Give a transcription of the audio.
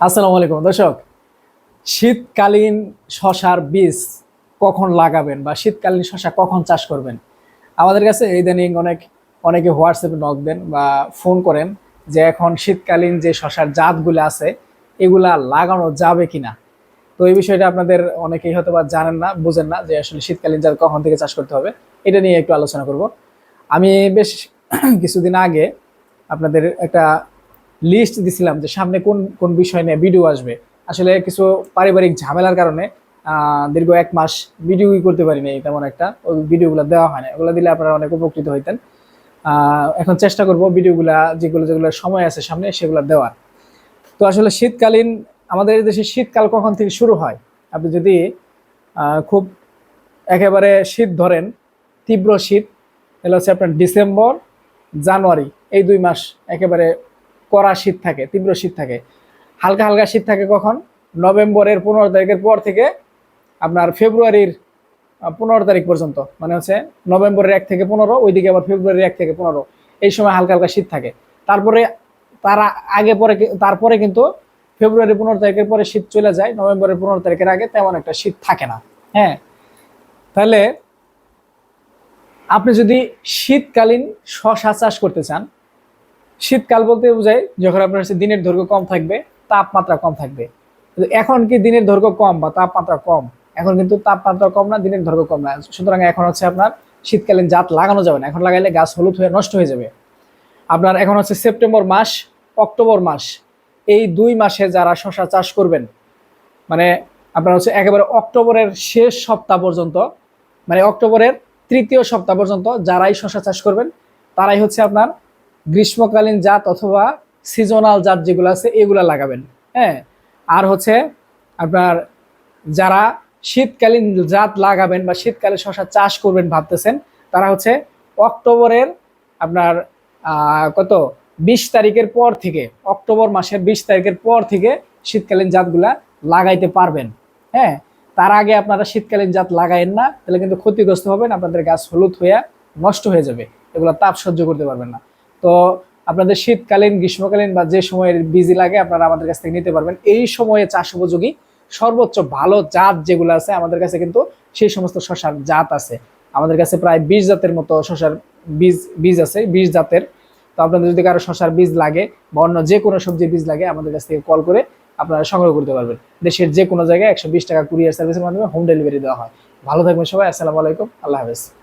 আসসালামু আলাইকুম। দর্শক, শীতকালীন শশার বীজ কখন লাগাবেন বা শীতকালীন শশা কখন চাষ করবেন? আমাদের কাছে ইদানিং অনেক, অনেকে হোয়াটসঅ্যাপে নক দেন বা ফোন করেন যে এখন শীতকালীন যে শশার জাতগুলো আছে, এগুলা লাগানো যাবে কি না তো এই বিষয়টা আপনাদের অনেকেই হয়তো বা জানেন না, বুঝেন না যে আসলে শীতকালীন জাত কখন থেকে চাষ করতে হবে। এটা নিয়ে একটু আলোচনা করব। আমি বেশ কিছুদিন আগে আপনাদের একটা লিস্ট দিছিলাম যে সামনে কোন কোন বিষয় নিয়ে ভিডিও আসবে। আসলে কিছু পারিবারিক ঝামেলার কারণে দীর্ঘ এক মাস ভিডিওই করতে পারিনি তেমন একটা। ওই ভিডিওগুলো দেওয়া হয় না ওগুলো দিলে আপনারা অনেক উপকৃত হইতেন। এখন চেষ্টা করব ভিডিওগুলা যেগুলো যেগুলো সময় আছে সামনে, সেগুলো দেওয়ার। তো আসলে শীতকালীন, আমাদের দেশে শীতকাল কখন থেকে শুরু হয়? আপনি যদি খুব একেবারে শীত ধরেন, তীব্র শীত এগুলো হচ্ছে আপনার ডিসেম্বর, জানুয়ারি, এই দুই মাস একেবারে কড়া শীত থাকে, তীব্র শীত থাকে। হালকা হালকা শীত থাকে কখন? নভেম্বরের পনেরো তারিখের পর থেকে আপনার ফেব্রুয়ারির পনেরো তারিখ পর্যন্ত মানে হচ্ছে নভেম্বরের এক থেকে পনেরো, ওইদিকে আবার ফেব্রুয়ারির এক থেকে পনেরো, এই সময় হালকা হালকা শীত থাকে। তারপরে তারা আগে পরে তারপরে কিন্তু ফেব্রুয়ারি পনেরো তারিখের পরে শীত চলে যায়, নভেম্বরের পনেরো তারিখের আগে তেমন একটা শীত থাকে না। হ্যাঁ তাহলে আপনি যদি শীতকালীন শশা চাষ করতে চান শীতকাল বলতে বোঝায় যখন আপনার হচ্ছে দিনের দৈর্ঘ্য কম থাকবে, তাপমাত্রা কম থাকবে। এখন কি দিনের দৈর্ঘ্য কম বা তাপমাত্রা কম? এখন কিন্তু তাপমাত্রা কম না, দিনের দৈর্ঘ্য কম না। সুতরাং এখন হচ্ছে আপনার শীতকালীন জাত লাগানো যাবে না। এখন লাগাইলে গাছ হলুদ হয়ে নষ্ট হয়ে যাবে। আপনার এখন হচ্ছে সেপ্টেম্বর মাস, অক্টোবর মাস। এই দুই মাসে যারা শশা চাষ করবেন মানে আপনার হচ্ছে একেবারে অক্টোবরের শেষ সপ্তাহ পর্যন্ত মানে অক্টোবরের তৃতীয় সপ্তাহ পর্যন্ত যারাই শশা চাষ করবেন, তারাই হচ্ছে আপনার গ্রীষ্মকালীন জাত অথবা সিজনাল জাত যেগুলো আছে, এগুলা লাগাবেন। হ্যাঁ? আর হচ্ছে আপনার যারা শীতকালীন জাত লাগাবেন বা শীতকালে শশা চাষ করবেন ভাবতেছেন, তারা হচ্ছে অক্টোবরের আপনার কত? বিশ তারিখের পর থেকে, অক্টোবর মাসের বিশ তারিখের পর থেকে শীতকালীন জাতগুলা লাগাইতে পারবেন। হ্যাঁ? তার আগে আপনারা শীতকালীন জাত লাগাইন না, তাহলে কিন্তু ক্ষতিগ্রস্ত হবেন, আপনাদের গাছ হলুদ হয়ে নষ্ট হয়ে যাবে। এগুলো তাপ সহ্য করতে পারবেন না। তো আপনাদের শীতকালীন, গ্রীষ্মকালীন বা যে সময়ের বীজ লাগে, আপনারা আমাদের কাছ থেকে নিতে পারবেন। এই সময়ে চাষ উপযোগী, সর্বোচ্চ ভালো জাত যেগুলো আছে, আমাদের কাছে কিন্তু সেই সমস্ত শশার জাত আছে। আমাদের কাছে প্রায় বিশ জাতের মতো শশার বীজ বীজ আছে, বিশ জাতের। তো আপনাদের যদি কারও শশার বীজ লাগে বা অন্য যে কোনো সবজির বীজ লাগে, আমাদের কাছ থেকে কল করে আপনারা সংগ্রহ করতে পারবেন। দেশের যে কোনো জায়গায় একশো বিশ টাকা কুরিয়ার সার্ভিসের মাধ্যমে হোম ডেলিভারি দেওয়া হয়। ভালো থাকবেন সবাই, আসসালামু আলাইকুম, আল্লাহ হাফেজ।